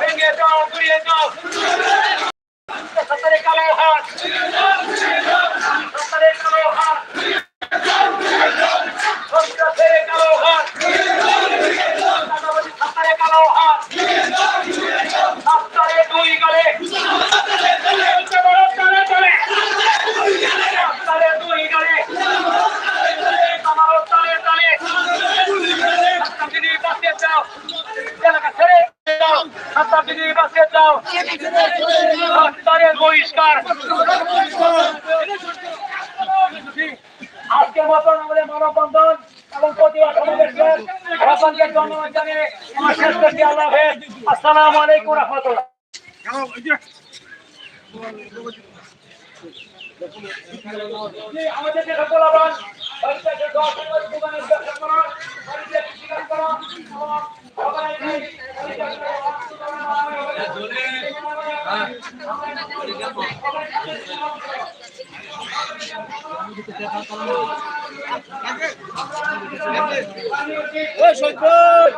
ভেঙে দাও ঘুরিয়ে দাও। হাত এলাকা ছেড়ে সরকার যদি বাঁচিয়ে যাও সরকারের বহিষ্কার আজকের মতন আমাদের মানববন্ধন এবং প্রতিবাদ সমাবেশের সকলকে ধন্যবাদ জানিয়ে শেষ করছি আল্লাহ হাফেজ আলাইকুম রহমতুল্লাহ আমাদের পরিচালনা করা।